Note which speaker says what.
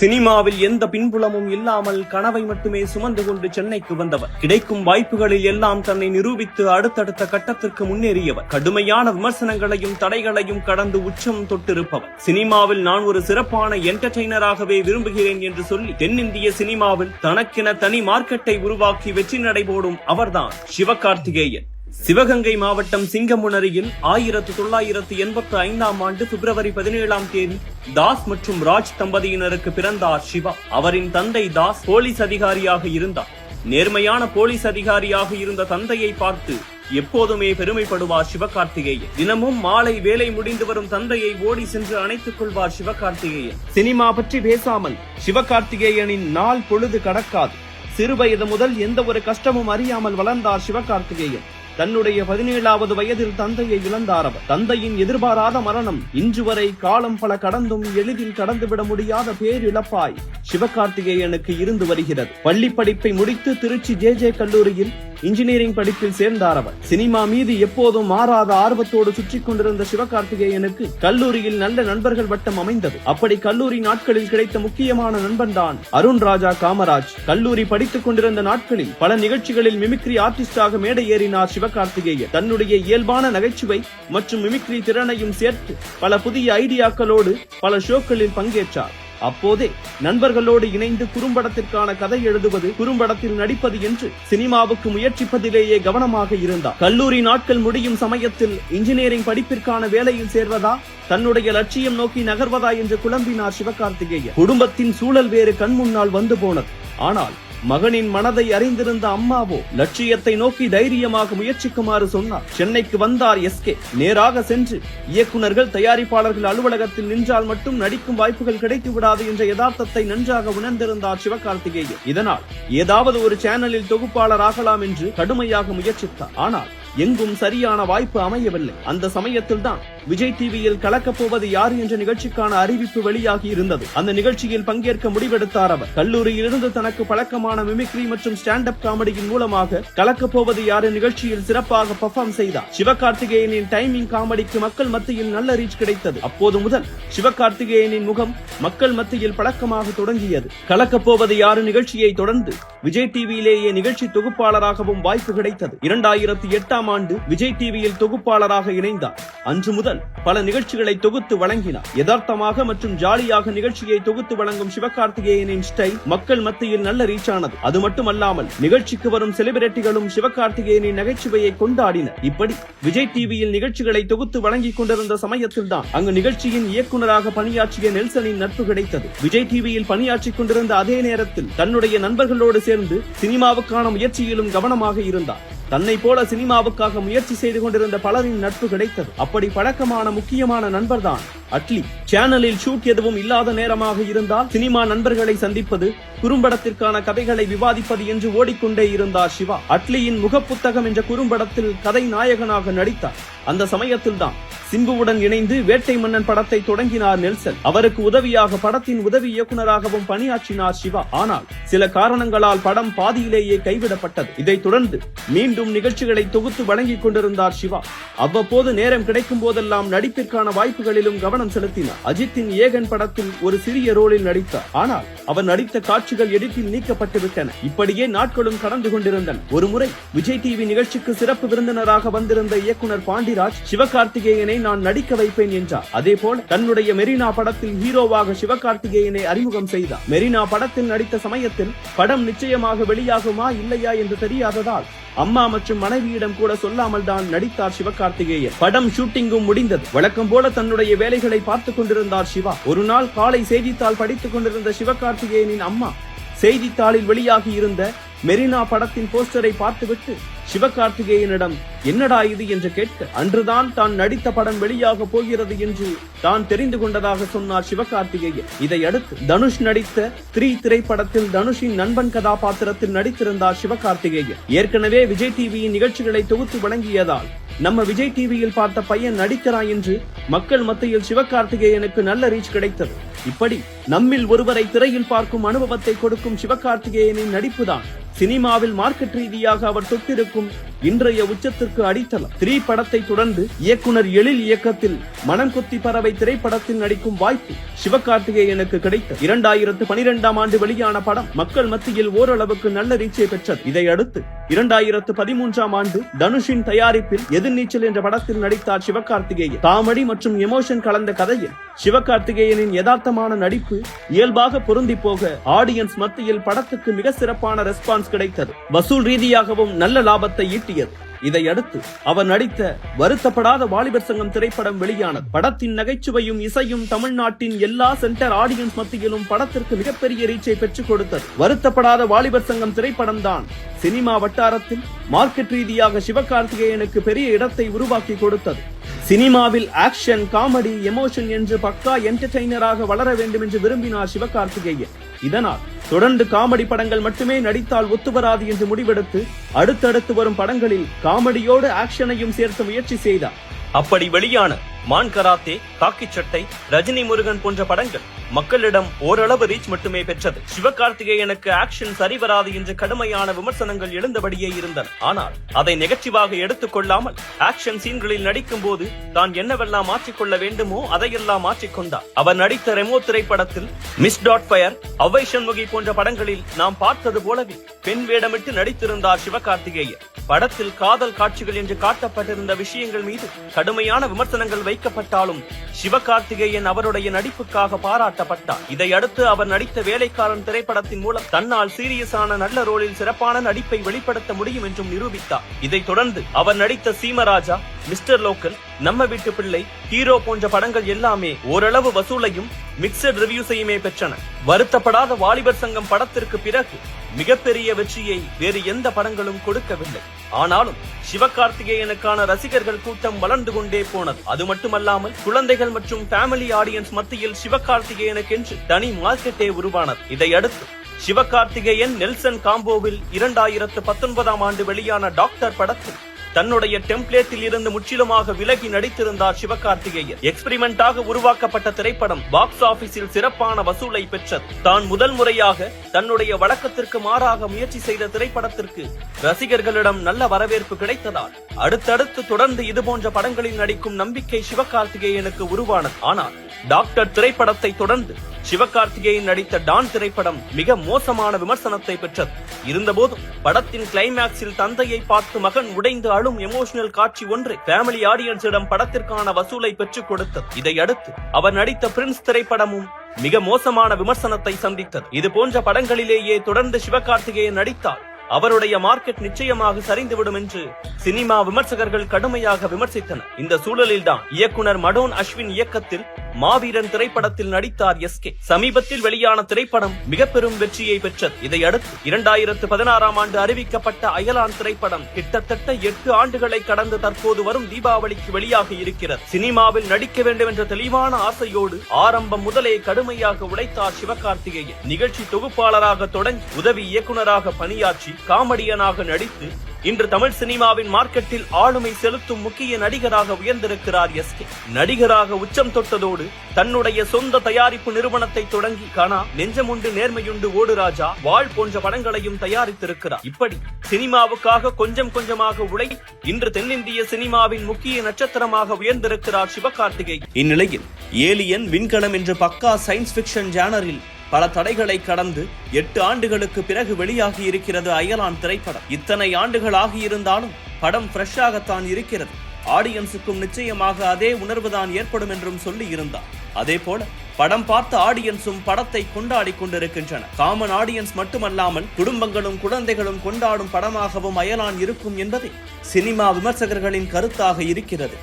Speaker 1: சினிமாவில் எந்த பின்புலமும் இல்லாமல் கனவை மட்டுமே சுமந்து கொண்டு சென்னைக்கு வந்தவர். கிடைக்கும் வாய்ப்புகளில் எல்லாம் தன்னை நிரூபித்து அடுத்தடுத்த கட்டத்திற்கு முன்னேறியவர். கடுமையான விமர்சனங்களையும் தடைகளையும் கடந்து உச்சம் தொட்டிருப்பவர். சினிமாவில் நான் ஒரு சிறப்பான என்டர்டெய்னராகவே விரும்புகிறேன் என்று சொல்லி தென்னிந்திய சினிமாவில் தனக்கென தனி மார்க்கெட்டை உருவாக்கி வெற்றி நடைபோடும் அவர்தான் சிவகார்த்திகேயன். சிவகங்கை மாவட்டம் சிங்கமுனரியில் ஆயிரத்து தொள்ளாயிரத்து எண்பத்து ஐந்தாம் ஆண்டு பிப்ரவரி பதினேழாம் தேதி தாஸ் மற்றும் ராஜ் தம்பதியினருக்கு பிறந்தார் சிவா. அவரின் தந்தை தாஸ் போலீஸ் அதிகாரியாக இருந்தார். நேர்மையான போலீஸ் அதிகாரியாக இருந்த தந்தையை பார்த்து எப்போதுமே பெருமைப்படுவார் சிவகார்த்திகேயன். தினமும் மாலை வேலை முடிந்து வரும் தந்தையை ஓடி சென்று அணைத்துக் கொள்வார் சிவகார்த்திகேயன். சினிமா பற்றி பேசாமல் சிவகார்த்திகேயனின் நாள் பொழுது கடக்காது. சிறுவயது முதல் எந்த ஒரு கஷ்டமும் அறியாமல் வளர்ந்தார் சிவகார்த்திகேயன். தன்னுடைய பதினேழாவது வயதில் தந்தையை இழந்தார் அவர். தந்தையின் எதிர்பாராத மரணம் இன்று வரை காலம் பல கடந்தும் எளிதில் கடந்துவிட முடியாத பேரிழப்பாய் சிவகார்த்திகேயனுக்கு இருந்து வருகிறது. பள்ளி படிப்பை முடித்து திருச்சி ஜே ஜே கல்லூரியில் இன்ஜினியரிங் படிப்பில் சேர்ந்தார் அவர். சினிமா மீது எப்போதும் மாறாத ஆர்வத்தோடு சுற்றிக் கொண்டிருந்த சிவகார்த்திகேயனுக்கு கல்லூரியில் நல்ல நண்பர்கள் வட்டம் அமைந்தது. அப்படி கல்லூரி நாட்களில் கிடைத்த முக்கியமான நண்பன் தான் அருண் ராஜா காமராஜ். கல்லூரி படித்துக் கொண்டிருந்த நாட்களில் பல நிகழ்ச்சிகளில் மிமிக்ரி ஆர்டிஸ்டாக மேடை ஏறினார் சிவகார்த்திகேயன் தன்னுடைய இயல்பான நகைச்சுவை மற்றும் மிமிக்ரி திறனையும் சேர்த்து பல புதிய ஐடியாக்களோடு பல ஷோக்களில் பங்கேற்றார். அப்போதே நண்பர்களோடு இணைந்து குறும்படத்திற்கான கதை எழுதுவது குறும்படத்தில் நடிப்பது என்று சினிமாவுக்கு முயற்சிப்பதிலேயே கவனமாக இருந்தார். கல்லூரி நாட்கள் முடியும் சமயத்தில் இன்ஜினியரிங் படிப்பிற்கான வேலையில் சேர்வதா தன்னுடைய லட்சியம் நோக்கி நகர்வதா என்று குழம்பினார் சிவகார்த்திகேயன். குடும்பத்தின் சூழல் வேறு கண் முன்னால் வந்து போனது. ஆனால் மகனின் மனதை அறிந்திருந்த அம்மாவோ லட்சியத்தை நோக்கி தைரியமாக முயற்சிக்குமாறு சொன்னார். சென்னைக்கு வந்தார் எஸ்கே. நேராக சென்று இயக்குநர்கள் தயாரிப்பாளர்கள் அலுவலகத்தில் நின்றால் மட்டும் நடிக்கும் வாய்ப்புகள் கிடைத்து விடாது என்ற யதார்த்தத்தை நன்றாக உணர்ந்திருந்தார் சிவகார்த்திகேயன். இதனால் ஏதாவது ஒரு சேனலில் தொகுப்பாளர் ஆகலாம் என்று கடுமையாக முயற்சித்தார். ஆனால் எங்கும் சரியான வாய்ப்பு அமையவில்லை. அந்த சமயத்தில் தான் விஜய் டிவியில் கலக்கப் போவது யார் என்ற நிகழ்ச்சிக்கான அறிவிப்பு வெளியாகி இருந்தது. அந்த நிகழ்ச்சியில் பங்கேற்க முடிவெடுத்தார் அவர். கல்லூரியில் இருந்து தனக்கு பழக்கமான மிமிக்ரி மற்றும் ஸ்டாண்ட் அப் காமெடியின் மூலமாக கலக்கப் போவது யார் நிகழ்ச்சியில் சிறப்பாக பெர்ஃபார்ம் செய்தார். சிவகார்த்திகேயனின் டைமிங் காமெடிக்கு மக்கள் மத்தியில் நல்ல ரீச் கிடைத்தது. அப்போது முதல் சிவகார்த்திகேயனின் முகம் மக்கள் மத்தியில் பழக்கமாக தொடங்கியது. கலக்கப் போவது யாரு நிகழ்ச்சியை தொடர்ந்து விஜய் டிவியிலேயே நிகழ்ச்சி தொகுப்பாளராகவும் வாய்ப்பு கிடைத்தது. இரண்டாயிரத்தி எட்டாம் ஆண்டு விஜய் டிவியில் தொகுப்பாளராக இணைந்தார். அன்று முதல் பல நிகழ்ச்சிகளை தொகுத்து வழங்கினார். யதார்த்தமாக மற்றும் ஜாலியாக நிகழ்ச்சியை தொகுத்து வழங்கும் சிவகார்த்திகேயனின் ஸ்டைல் மக்கள் மத்தியில் நல்ல ரீச் ஆனது. அது மட்டுமல்லாமல் நிகழ்ச்சிக்கு வரும் செலிபிரிட்டிகளும் சிவகார்த்திகேயனின் நகைச்சுவையை கொண்டாடினர். இப்படி விஜய் டிவியில் நிகழ்ச்சிகளை தொகுத்து வழங்கிக் கொண்டிருந்த சமயத்தில் தான் அங்கு நிகழ்ச்சியின் இயக்குநராக பணியாற்றிய நெல்சனின் நட்பு கிடைத்தது. விஜய் டிவியில் பணியாற்றிக் கொண்டிருந்த அதே நேரத்தில் தன்னுடைய நண்பர்களோடு சேர்ந்து சினிமாவுக்கான முயற்சியிலும் கவனமாக இருந்தார். தன்னை போல சினிமாவுக்காக முயற்சி செய்து கொண்டிருந்த பலரின் நட்பு கிடைத்தது. அப்படி பழக்கமான முக்கியமான நண்பர்தான் அட்லி. சேனலில் ஷூட் எதுவும் இல்லாத நேரமாக இருந்தால் சினிமா நண்பர்களை சந்திப்பது குறும்படத்திற்கான கதைகளை விவாதிப்பது என்று ஓடிக்கொண்டே இருந்தார் சிவா. அட்லியின் முகப்புத்தகம் என்ற குறும்படத்தில் கதை நாயகனாக நடித்தார். அந்த சமயத்தில் தான் சிம்புவுடன் இணைந்து வேட்டை மன்னன் படத்தை தொடங்கினார் நெல்சன். அவருக்கு உதவியாக படத்தின் உதவி இயக்குனராகவும் பணியாற்றினார் சிவா. ஆனால் சில காரணங்களால் படம் பாதியிலேயே கைவிடப்பட்டது. இதைத் தொடர்ந்து மீண்டும் நிகழ்ச்சிகளை தொகுத்து வழங்கிக் கொண்டிருந்தார் சிவா. அவ்வப்போது நேரம் கிடைக்கும் போதெல்லாம் நடிப்பிற்கான வாய்ப்புகளிலும் கவனம் செலுத்தினார். அஜித்தின் ஏகன் படத்தில் ஒரு சிறிய ரோலில் நடித்தார். ஆனால் அவர் நடித்த காட்சிகள் எடிட்டில் நீக்கப்பட்டுவிட்டன. இப்படியே நாட்களும் கடந்து கொண்டிருந்தன. ஒருமுறை விஜய் டிவி நிகழ்ச்சிக்கு சிறப்பு விருந்தினராக வந்திருந்த இயக்குனர் பாண்டிராஜ் சிவகார்த்திகேயனை நான் நடிக்க வைப்பேன் என்றார். அதே போல தன்னுடைய மெரினா படத்தில் ஹீரோவாக சிவகார்த்திகேயனை அறிமுகம் செய்தார். மெரினா படத்தில் நடித்த சமயத்தில் படம் நிச்சயமாக வெளியாகுமா இல்லையா என்று தெரியாததால் அம்மா மற்றும் மனைவியிடம் கூட சொல்லாமல் தான் நடித்தார் சிவகார்த்திகேயன். படம் ஷூட்டிங்கும் முடிந்தது. வழக்கம் போல தன்னுடைய வேலைகளை பார்த்துக் கொண்டிருந்தார் சிவா. ஒரு நாள் காலை செய்தித்தாள் படித்துக் கொண்டிருந்த சிவகார்த்திகேயனின் அம்மா செய்தித்தாளில் வெளியாகி இருந்த மெரினா படத்தின் போஸ்டரை பார்த்துவிட்டு சிவகார்த்திகேயனிடம் என்னடா இது? என்று கேட்க அன்றுதான் தான் நடித்த படம் வெளியாக போகிறது என்று தான் தெரிந்து கொண்டதாக சொன்னார் சிவகார்த்திகேயன். இதையடுத்து தனுஷ் நடித்த த்ரீ திரைப்படத்தில் தனுஷின் நண்பன் கதாபாத்திரத்தில் நடித்திருந்தார் சிவகார்த்திகேயன். ஏற்கனவே விஜய் டிவியின் நிகழ்ச்சிகளை தொகுத்து வழங்கியதால் நம்ம விஜய் டிவியில் பார்த்த பையன் நடிக்கிறான் என்று மக்கள் மத்தியில் சிவகார்த்திகேயனுக்கு நல்ல ரீச் கிடைத்தது. இப்படி நம்மில் ஒருவரை திரையில் பார்க்கும் அனுபவத்தை கொடுக்கும் சிவகார்த்திகேயனின் நடிப்புதான் சினிமாவில் மார்க்கெட் ரீதியாக அவர் தொட்டிருக்கும் இன்றைய உச்சத்திற்கு அடித்தளம். த்ரீ படத்தை தொடர்ந்து இயக்குனர் எழில் இயக்கத்தில் மனம் குத்தி பறவை திரைப்படத்தில் நடிக்கும் வாய்ப்பு சிவகார்த்திகேயனுக்கு கிடைத்தது இரண்டாயிரத்து பனிரெண்டாம் ஆண்டு வெளியான படம் மக்கள் மத்தியில் ஓரளவுக்கு நல்ல ரீச்சை பெற்றது. இதையடுத்து இரண்டாயிரத்து பதிமூன்றாம் ஆண்டு தனுஷின் தயாரிப்பில் எதிர்நீச்சல் என்ற படத்தில் நடித்தார் சிவகார்த்திகேயன். காமெடி மற்றும் எமோஷன் கலந்த கதையில் சிவகார்த்திகேயனின் யதார்த்தமான நடிப்பு இயல்பாக பொருந்தி போக ஆடியன்ஸ் மத்தியில் படத்துக்கு மிக சிறப்பான ரெஸ்பான்ஸ் கிடைத்தது. வசூல் ரீதியாகவும் நல்ல லாபத்தை காட்டியது. இதையடுத்து அவர் நடித்த வருத்தப்படாத வாலிபர் சங்கம் திரைப்படம் வெளியானது. படத்தின் நகைச்சுவையும் இசையும் தமிழ்நாட்டின் எல்லா சென்டர் ஆடியன்ஸ் மத்தியிலும் படத்திற்கு மிகப்பெரிய ரீச்சை பெற்றுக் கொடுத்தது. வருத்தப்படாத வாலிபர் சங்கம் திரைப்படம் தான் சினிமா வட்டாரத்தில் மார்க்கெட் ரீதியாக சிவகார்த்திகேயனுக்கு பெரிய இடத்தை உருவாக்கி கொடுத்தது. சினிமாவில் ஆக்ஷன் காமெடி எமோஷன் என்று பக்கா என்டர்டெய்னராக வளர வேண்டும் என்று விரும்பினார் சிவகார்த்திகேயன். இதனால் தொடர்ந்து காமெடி படங்கள் மட்டுமே நடித்தால் ஒத்துவராது என்று முடிவெடுத்து அடுத்தடுத்து வரும் படங்களில் காமெடியோடு ஆக்ஷனையும் சேர்த்து முயற்சி செய்தார். அப்படி வெளியான மான் கராத்தே காக்கி சட்டை ரஜினி முருகன் போன்ற படங்கள் மக்களிடம் ஓரளவு ரீச் மட்டுமே பெற்றது. சிவகார்த்திகேயனுக்கு ஆக்ஷன் சரிவராது என்று கடுமையான விமர்சனங்கள் எழுந்தபடியே இருந்தன. ஆனால் அதை நெகட்டிவாக எடுத்துக் கொள்ளாமல் ஆக்ஷன் சீன்களில் நடிக்கும் போது தான் என்னவெல்லாம் மாற்றிக்கொள்ள வேண்டுமோ அதையெல்லாம் மாற்றிக்கொண்டார் அவர் நடித்த ரெமோ திரைப்படத்தில் Mrs Doubtfire Avvai Shanmughi போன்ற படங்களில் நாம் பார்த்தது போலவே பெண் வேடமிட்டு நடித்திருந்தார் சிவகார்த்திகேயன். படத்தில் காதல் காட்சிகள் என்று காட்டப்பட்டிருந்த விஷயங்கள் மீது கடுமையான விமர்சனங்கள் வைக்கப்பட்டாலும் சிவகார்த்திகேயன் அவருடைய நடிப்புக்காக பாராட்டப்பட்டார் இதையடுத்து அவர் நடித்த வேலைக்காரன் திரைப்படத்தின் மூலம் தன்னால் சீரியஸான நல்ல ரோலில் சிறப்பான நடிப்பை வெளிப்படுத்த முடியும் என்றும் நிரூபித்தார். இதைத் தொடர்ந்து அவர் நடித்த சீமராஜா மிஸ்டர் லோக்கல் நம்ம வீட்டு பிள்ளை ஹீரோ போன்ற படங்கள் எல்லாமே ஓரளவு வசூலையும் மிக்சட் ரிவ்யூஸையுமே பெற்றன. வருத்தப்படாத வாலிபர் சங்கம் படத்திற்கு பிறகு மிகப்பெரிய வெற்றியை வேறு எந்த படங்களும் கொடுக்கவில்லை. ஆனாலும் சிவகார்த்திகேயனுக்கான ரசிகர்கள் கூட்டம் வளர்ந்து கொண்டே போனது. அது மட்டுமல்லாமல் குழந்தைகள் மற்றும் ஃபேமிலி ஆடியன்ஸ் மத்தியில் சிவகார்த்திகேயனுக்கென்று தனி மார்க்கெட்டே உருவானது. இதையடுத்து சிவகார்த்திகேயன் நெல்சன் காம்போவில் இரண்டாயிரத்து பத்தொன்பதாம் ஆண்டு வெளியான டாக்டர் படத்தில் தன்னுடைய டெம்ப்ளேட்டில் இருந்து முற்றிலுமாக விலகி நடித்திருந்தார் சிவகார்த்திகேயன். எக்ஸ்பிரிமெண்டாக உருவாக்கப்பட்ட திரைப்படம் பாக்ஸ் ஆபீஸில் சிறப்பான வசூலை பெற்றது. தான் முதல் முறையாக தன்னுடைய வழக்கத்திற்கு மாறாக முயற்சி செய்த திரைப்படத்திற்கு ரசிகர்களிடம் நல்ல வரவேற்பு கிடைத்ததால் அடுத்தடுத்து தொடர்ந்து இதுபோன்ற படங்களில் நடிக்கும் நம்பிக்கை சிவகார்த்திகேயனுக்கு உருவானது. ஆனால் டாக்டர் திரைப்படத்தை தொடர்ந்து சிவகார்த்திகேயன் நடித்த டான் திரைப்படம் மிக மோசமான விமர்சனத்தை பெற்றது. இருந்தபோதும் படத்தின் கிளைமேக்ஸில் தந்தையை பார்த்து மகன் உடைந்து அழும் எமோஷனல் காட்சி ஒன்று ஃபேமிலி ஆடியன்ஸிடம் படத்திற்கான வசூலை பெற்றுக் கொடுத்தது. இதையடுத்து அவர் நடித்த பிரின்ஸ் திரைப்படமும் மிக மோசமான விமர்சனத்தை சந்தித்தது. இது போன்ற படங்களிலேயே தொடர்ந்து சிவகார்த்திகேயன் நடித்தார் அவருடைய மார்க்கெட் நிச்சயமாக சரிந்துவிடும் என்று சினிமா விமர்சகர்கள் கடுமையாக விமர்சித்தனர். இந்த சூழலில்தான் இயக்குனர் மடோன் அஸ்வின் இயக்கத்தில் மாவீரன் திரைப்படத்தில் நடித்தார் எஸ் கே. சமீபத்தில் வெளியான திரைப்படம் மிக பெரும் வெற்றியை பெற்றது. இதையடுத்து இரண்டாயிரத்து பதினாறாம் ஆண்டு அறிவிக்கப்பட்ட அயலான் திரைப்படம் கிட்டத்தட்ட எட்டு ஆண்டுகளை கடந்து தற்போது வரும் தீபாவளிக்கு வெளியாக இருக்கிறது. சினிமாவில் நடிக்க வேண்டும் என்ற தெளிவான ஆசையோடு ஆரம்பம் முதலே கடுமையாக உழைத்தார் சிவகார்த்திகேயன். நிகழ்ச்சி தொகுப்பாளராக தொடங்கி உதவி இயக்குனராக பணியாற்றி காமெடியனாக நடித்து இன்று தமிழ் சினிமாவின் மார்க்கெட்டில் ஆளுமை செலுத்தும் முக்கிய நடிகராக உயர்ந்திருக்கிறார் எஸ்கே நடிகராக உச்சம் தொட்டதோடு தன்னுடைய சொந்த தயாரிப்பு நிறுவனத்தை தொடங்கி கனா நெஞ்சமுண்டு நேர்மையுண்டு ஓடு ராஜா வாழ் போன்ற படங்களையும் தயாரித்திருக்கிறார். இப்படி சினிமாவுக்காக கொஞ்சம் கொஞ்சமாக உழை இன்று தென்னிந்திய சினிமாவின் முக்கிய நட்சத்திரமாக உயர்ந்திருக்கிறார் சிவகார்த்திகேயன். இந்நிலையில் ஏலியன் விண்கலம் என்ற பக்கா சயின்ஸ் பிக்ஷன் ஜேனரில் பல தடைகளை கடந்து எட்டு ஆண்டுகளுக்கு பிறகு வெளியாகி இருக்கிறது அயலான் திரைப்படம். இத்தனை ஆண்டுகள் ஆகியிருந்தாலும் படம் ஃப்ரெஷ்ஷாகத்தான் இருக்கிறது. ஆடியன்ஸுக்கும் நிச்சயமாக அதே உணர்வுதான் ஏற்படும் என்றும் சொல்லி இருந்தார் அதே போல படம் பார்த்த ஆடியன்ஸும் படத்தை கொண்டாடி கொண்டிருக்கின்றன. காமன் ஆடியன்ஸ் மட்டுமல்லாமல் குடும்பங்களும் குழந்தைகளும் கொண்டாடும் படமாகவும் அயலான் இருக்கும் என்பதே சினிமா விமர்சகர்களின் கருத்தாக இருக்கிறது.